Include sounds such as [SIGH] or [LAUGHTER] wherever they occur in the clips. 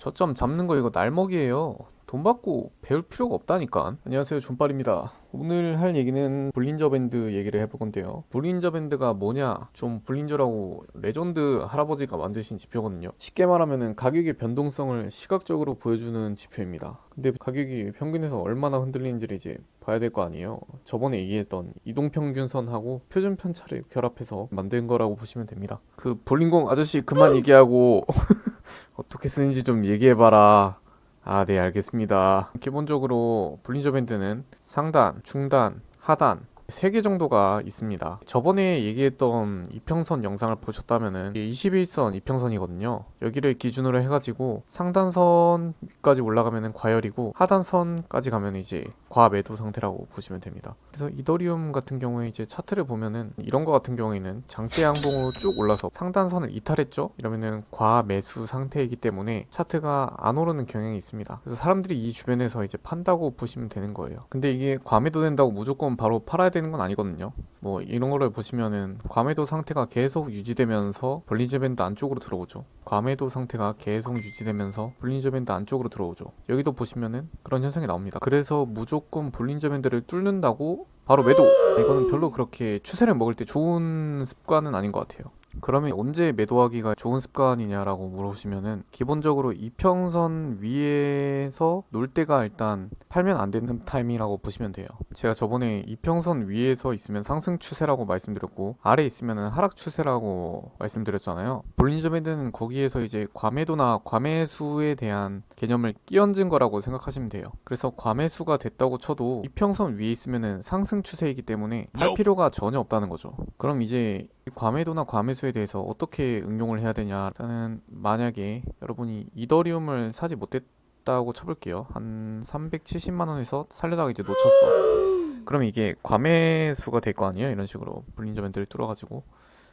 저점 잡는 거 이거 날먹이에요. 돈 받고 배울 필요가 없다니까. 안녕하세요, 존빨입니다. 오늘 할 얘기는 볼린저 밴드 얘기를 해볼 건데요. 볼린저 밴드가 뭐냐? 좀 볼린저라고 레전드 할아버지가 만드신 지표거든요. 쉽게 말하면은 가격의 변동성을 시각적으로 보여주는 지표입니다. 근데 가격이 평균에서 얼마나 흔들리는지를 이제 봐야 될 거 아니에요. 저번에 얘기했던 이동평균선하고 표준 편차를 결합해서 만든 거라고 보시면 됩니다. 그 볼링공 아저씨 그만 얘기하고 [LAUGHS] [LAUGHS] 어떻게 쓰는지 좀 얘기해봐라. 아, 네, 알겠습니다. 기본적으로 볼린저 밴드는 상단, 중단, 하단, 세 개 정도가 있습니다. 저번에 얘기했던 이평선 영상을 보셨다면은 이게 21선 이평선이거든요. 여기를 기준으로 해가지고 상단선까지 올라가면은 과열이고 하단선까지 가면 이제 과매도 상태라고 보시면 됩니다. 그래서 이더리움 같은 경우에 이제 차트를 보면은 이런 거 같은 경우에는 장대 양봉으로 쭉 올라서 상단선을 이탈했죠? 이러면은 과매수 상태이기 때문에 차트가 안 오르는 경향이 있습니다. 그래서 사람들이 이 주변에서 이제 판다고 보시면 되는 거예요. 근데 이게 과매도 된다고 무조건 바로 팔아야 되는 건 아니거든요. 뭐 이런 거를 보시면은 과매도 상태가 계속 유지되면서 볼린저 밴드 안쪽으로 들어오죠. 과매도 상태가 계속 유지되면서 볼린저 밴드 안쪽으로 들어오죠. 여기도 보시면은 그런 현상이 나옵니다. 그래서 무조건 볼린저 밴드를 뚫는다고 바로 매도. 이거는 별로 그렇게 추세를 먹을 때 좋은 습관은 아닌 것 같아요. 그러면 언제 매도하기가 좋은 습관이냐라고 물어보시면은 기본적으로 이평선 위에서 놀 때가 일단 팔면 안 되는 타임이라고 보시면 돼요. 제가 저번에 이평선 위에서 있으면 상승 추세라고 말씀드렸고 아래 있으면은 하락 추세라고 말씀드렸잖아요. 볼린저 밴드는 거기에서 이제 과매도나 과매수에 대한 개념을 끼얹은 거라고 생각하시면 돼요. 그래서 과매수가 됐다고 쳐도 이평선 위에 있으면은 상승 추세이기 때문에 팔 필요가 전혀 없다는 거죠. 그럼 이제 이 과매도나 과매수 에 대해서 어떻게 응용을 해야 되냐? 일단은 만약에 여러분이 이더리움을 사지 못했다고 쳐볼게요. 한 370만 원에서 살려다가 이제 놓쳤어. 그럼 이게 과매수가 될 거 아니에요? 이런 식으로 볼린저 밴드를 뚫어가지고.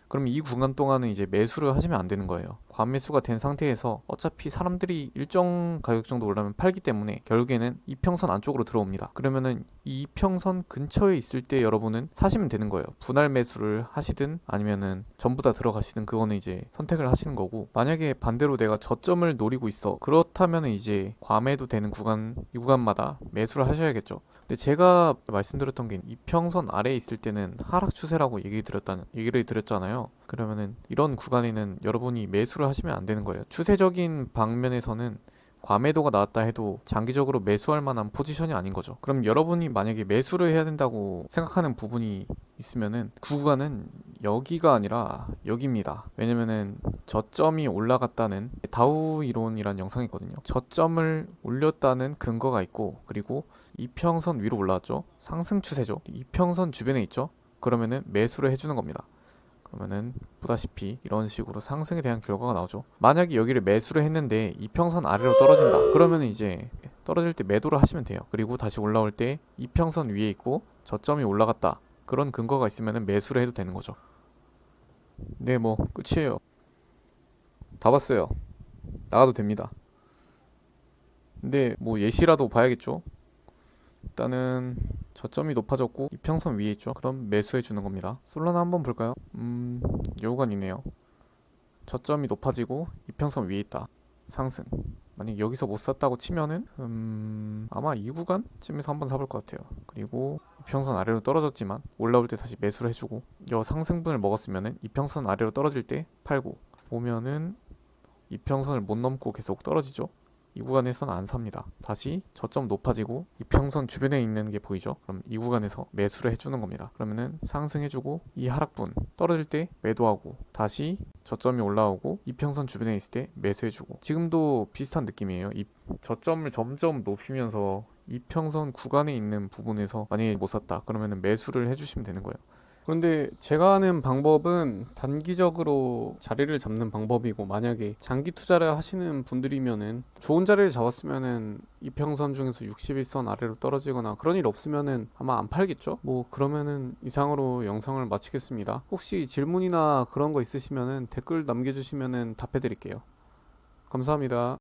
그럼 이 구간 동안은 이제 매수를 하시면 안 되는 거예요. 과매수가 된 상태에서 어차피 사람들이 일정 가격 정도 올라면 팔기 때문에 결국에는 이평선 안쪽으로 들어옵니다. 그러면은 이 이평선 근처에 있을 때 여러분은 사시면 되는 거예요. 분할 매수를 하시든 아니면은 전부 다 들어가시든 그거는 이제 선택을 하시는 거고 만약에 반대로 내가 저점을 노리고 있어 그렇다면 이제 과매도 되는 구간 이 구간마다 매수를 하셔야겠죠. 근데 제가 말씀드렸던 게 이평선 아래에 있을 때는 하락 추세라고 얘기 드렸다는 얘기를 드렸잖아요. 그러면은 이런 구간에는 여러분이 매수를 하시면 안 되는 거예요. 추세적인 방면에서는 과매도가 나왔다 해도 장기적으로 매수할 만한 포지션이 아닌 거죠. 그럼 여러분이 만약에 매수를 해야 된다고 생각하는 부분이 있으면은 그 구간은 여기가 아니라 여기입니다. 왜냐면은 저점이 올라갔다는 다우 이론이란 영상이 있거든요. 저점을 올렸다는 근거가 있고 그리고 이평선 위로 올라왔죠. 상승 추세죠. 이평선 주변에 있죠. 그러면은 매수를 해주는 겁니다. 그러면은 보다시피 이런 식으로 상승에 대한 결과가 나오죠. 만약에 여기를 매수를 했는데 이평선 아래로 떨어진다. 그러면 이제 떨어질 때 매도를 하시면 돼요. 그리고 다시 올라올 때 이평선 위에 있고 저점이 올라갔다. 그런 근거가 있으면 매수를 해도 되는 거죠. 네, 뭐 끝이에요. 다 봤어요. 나가도 됩니다. 근데 뭐 예시라도 봐야겠죠. 일단은 저점이 높아졌고 이평선 위에 있죠. 그럼 매수해 주는 겁니다. 솔라나 한번 볼까요? 음, 여우간이네요. 저점이 높아지고 이평선 위에 있다. 상승. 만약 여기서 못 샀다고 치면은 음, 아마 이 구간쯤에서 한번 사볼 것 같아요. 그리고 이평선 아래로 떨어졌지만 올라올 때 다시 매수를 해주고 여 상승분을 먹었으면은 이평선 아래로 떨어질 때 팔고 오면은 이평선을 못 넘고 계속 떨어지죠. 이 구간에서는 안 삽니다. 다시 저점 높아지고 이평선 주변에 있는 게 보이죠? 그럼 이 구간에서 매수를 해주는 겁니다. 그러면은 상승해주고 이 하락분 떨어질 때 매도하고 다시 저점이 올라오고 이평선 주변에 있을 때 매수해주고 지금도 비슷한 느낌이에요. 이 저점을 점점 높이면서 이평선 구간에 있는 부분에서 만약에 못 샀다 그러면은 매수를 해주시면 되는 거예요. 그런데 제가 하는 방법은 단기적으로 자리를 잡는 방법이고 만약에 장기 투자를 하시는 분들이면은 좋은 자리를 잡았으면은 이평선 중에서 61선 아래로 떨어지거나 그런 일 없으면은 아마 안 팔겠죠? 뭐 그러면은 이상으로 영상을 마치겠습니다. 혹시 질문이나 그런 거 있으시면은 댓글 남겨주시면은 답해드릴게요. 감사합니다.